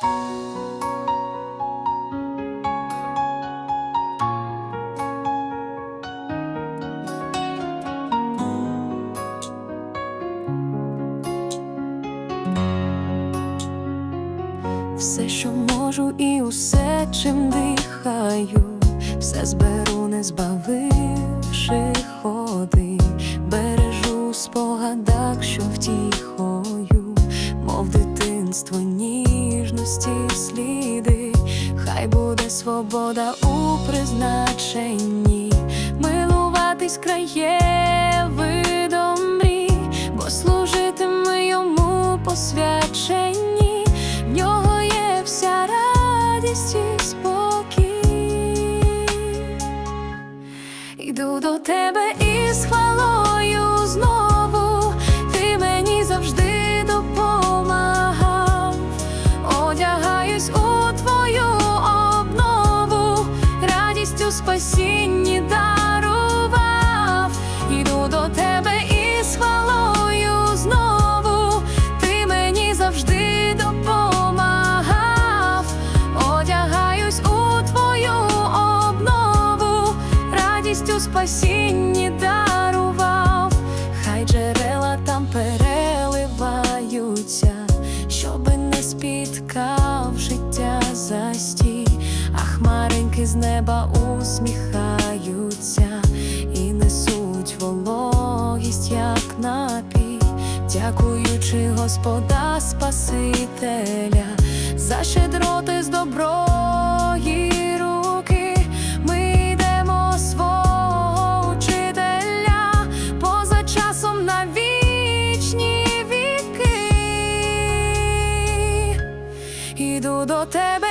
Все, що можу, і усе, чим дихаю, все зберу, не збавивши ходи, бережу спогадах, що втіхою, мов дитинство ніжності сліди, хай буде свобода у призначенні, милуватись краєвидом мрій, бо служитиме йому посвяченні, в нього є вся радість і спокій. Йду до тебе із хвалою у спасінні дарував, йду до тебе із хвалою знову, ти мені завжди допомагав, одягаюсь у твою обнову, радість у спасінні дарував, хай джерела там переливаються, щоби не спіткав життя хмаринки з неба усміхаються і несуть вологість, як напій, дякуючи Господа Спасителя за щедроти з доброї руки. Ми йдемо свого поза часом на вічні віки. Іду до тебе